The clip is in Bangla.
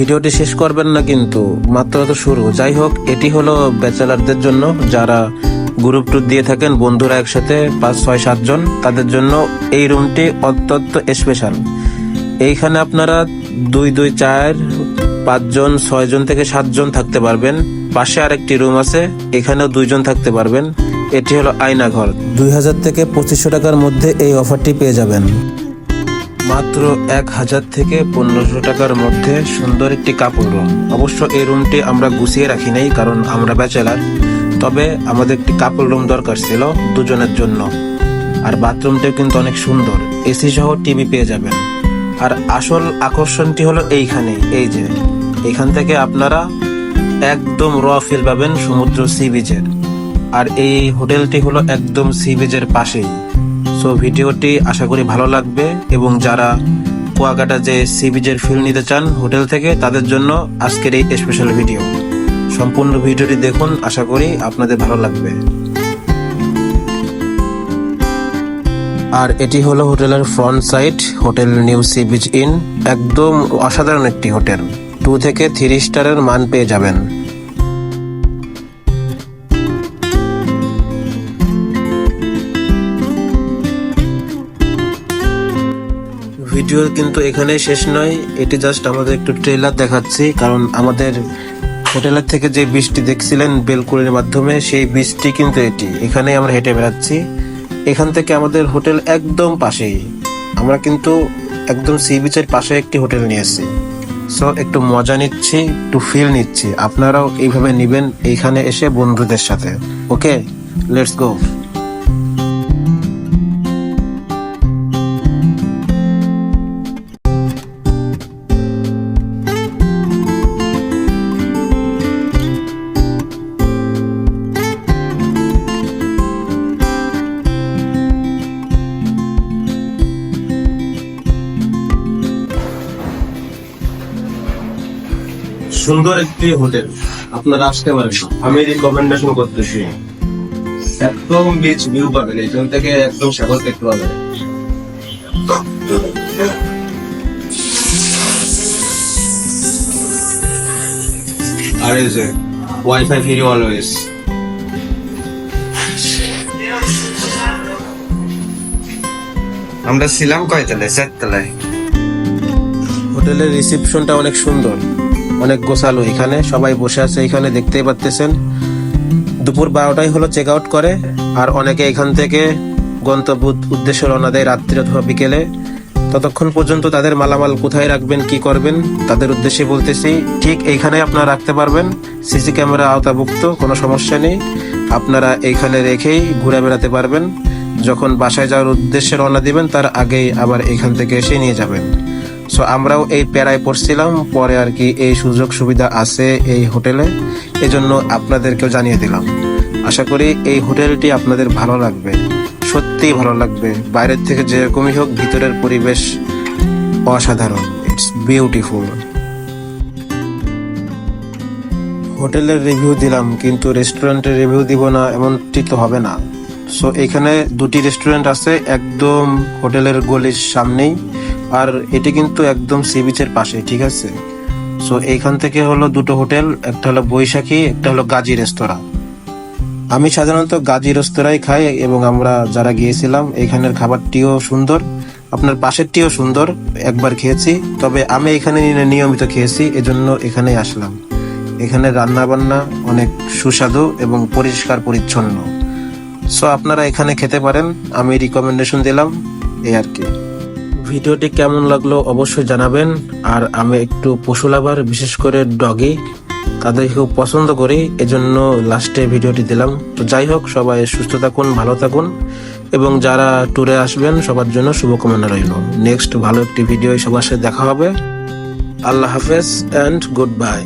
ভিডিওটি শেষ করবেন না কিন্তু মাত্র তো শুরু। যাই হোক, এটি হলো ব্যাচেলারদের জন্য। যারা গ্রুপ ট্যুর দিয়ে থাকেন, বন্ধুরা একসাথে পাঁচ, ছয় সাতজন তাদের জন্য এই রুমটি অত্যন্ত স্পেশাল এইখানে আপনারা দুই দুই, চার পাঁচজন ছয়জন থেকে সাতজন থাকতে পারবেন। পাশে আরেকটি রুম আছে, এখানেও দুইজন থাকতে পারবেন। এটি হলো আয়না ঘর দুই হাজার থেকে পঁচিশশো টাকার মধ্যে এই অফারটি পেয়ে যাবেন। মাত্র এক হাজার থেকে পনেরোশো টাকার মধ্যে সুন্দর একটি কাপড় রুম অবশ্য এই রুমটি আমরা গুছিয়ে রাখি নাই, কারণ আমরা ব্যাচেলার। তবে আমাদের একটি কাপড় রুম দরকার ছিল দুজনের জন্য। আর বাথরুমটাও কিন্তু অনেক সুন্দর। এসি সহ টিভি পেয়ে যাবেন। আর আসল আকর্ষণটি হলো এইখানে, এই যে। এখান থেকে আপনারা একদম র ফিল পাবেন সমুদ্র সি বিচের আর এই হোটেলটি হলো একদম সি বিচের পাশেই। সো ভিডিওটি আশা করি ভালো লাগবে এবং যারা কুয়াকাটা যে সি বিচের ফিল নিতে চান হোটেল থেকে, তাদের জন্য আজকের এই স্পেশাল ভিডিও সম্পূর্ণ ভিডিওটি দেখুন, আশা করি আপনাদের ভালো লাগবে। আর এটি হলো হোটেলের front side Hotel New Sea Beach Inn একদম অসাধারণ একটি হোটেল। টু থেকে থ্রি স্টারের মান পেয়ে যাবেন। ভিডিও কিন্তু এখানে শেষ নয়। এটি জাস্ট আমাদের একটু ট্রেলার দেখাচ্ছি, কারণ আমাদের হোটেলের থেকে যে বৃষ্টি দেখছিলেন বেলকুলির মাধ্যমে, সেই বৃষ্টি কিন্তু এটি। এখানে আমরা হেঁটে বেড়াচ্ছি। এখান থেকে আমাদের হোটেল একদম পাশেই। আমরা কিন্তু একদম সি বিচের পাশে একটি হোটেল নিয়েছি। সো একটু মজা নিচ্ছি, একটু ফিল নিচ্ছি। আপনারাও এইভাবে নিবেন এইখানে এসে বন্ধুদের সাথে। ওকে লেটস গো সুন্দর একটি হোটেল। আপনারা আসতে পারেন আমি রিকমেন্ডেশন করতেছি। একদম বিচ ভিউ পাবেন। এখান থেকে একদম সাগর দেখতে পাবেন। আর এই যে ওয়াইফাই ফ্রি অলওয়েজ আমরা ছিলাম কয়তলায়? চারতলায়। হোটেলের রিসেপশনটা অনেক সুন্দর। অনেক গোছালো এখানে, সবাই বসে আছে এখানে, দেখতেই পাচ্তেছেন দুপুর বারোটায় হলো চেক আউট করে, আর অনেকে এখান থেকে গন্তব্য উদ্দেশ্যে রওনা দেয় রাত্রি অথবা বিকেলে। ততক্ষণ পর্যন্ত তাদের মালামাল কোথায় রাখবেন, কি করবেন, তাদের উদ্দেশ্যে বলতেছি, ঠিক এইখানে আপনারা রাখতে পারবেন। সিসি ক্যামেরা আওতাভুক্ত, কোনো সমস্যা নেই। আপনারা এইখানে রেখেই ঘুরে বেড়াতে পারবেন। যখন বাসায় যাওয়ার উদ্দেশ্যে রওনা দিবেন, তার আগেই আবার এখান থেকে এসে নিয়ে যাবেন। সো আমরাও এই প্যারায় পড়ছিলাম, পরে আর কি এই সুযোগ সুবিধা আছে এই হোটেলে, এজন্য আপনাদেরকেও জানিয়ে দিলাম। আশা করি এই হোটেলটি আপনাদের ভালো লাগবে, সত্যিই ভালো লাগবে। বাইরের থেকে যেরকমই হোক, ভিতরের পরিবেশ অসাধারণ ইটস বিউটিফুল হোটেলের রিভিউ দিলাম, কিন্তু রেস্টুরেন্টের রিভিউ দিব না, এমনটি তো হবে না। সো এখানে দুটি রেস্টুরেন্ট আছে, একদম হোটেলের গলির সামনেই। আর এটি কিন্তু একদম সি বিচের পাশে, ঠিক আছে? সো এইখান থেকে হলো দুটো হোটেল, একটা হলো বৈশাখী, একটা হলো গাজী রেস্তোরাঁ। আমি সাধারণত গাজী রেস্তোরাঁই খাই এবং আমরা যারা গিয়েছিলাম এখানের খাবারটিও সুন্দর, আপনার পাশেরটিও সুন্দর, একবার খেয়েছি। তবে আমি এখানে নিয়মিত খেয়েছি, এজন্য এখানেই আসলাম। এখানে রান্না বান্না অনেক সুস্বাদু এবং পরিষ্কার পরিচ্ছন্ন। সো আপনারা এখানে খেতে পারেন, আমি রিকমেন্ডেশন দিলাম, এই আর কি। ভিডিওটি কেমন লাগল অবশ্যই জানাবেন। আর আমি একটু পশু লাভার, বিশেষ করে ডগি তাদের খুব পছন্দ করি, এজন্য লাস্টে ভিডিওটি দিলাম। তো যাই হোক, সবাই সুস্থ থাকুন, ভালো থাকুন, এবং যারা ট্যুরে আসবেন, সবার জন্য শুভকামনা রইল। নেক্সট ভালো একটি ভিডিও সবার সাথে দেখা হবে। আল্লাহ হাফেজ অ্যান্ড গুড বাই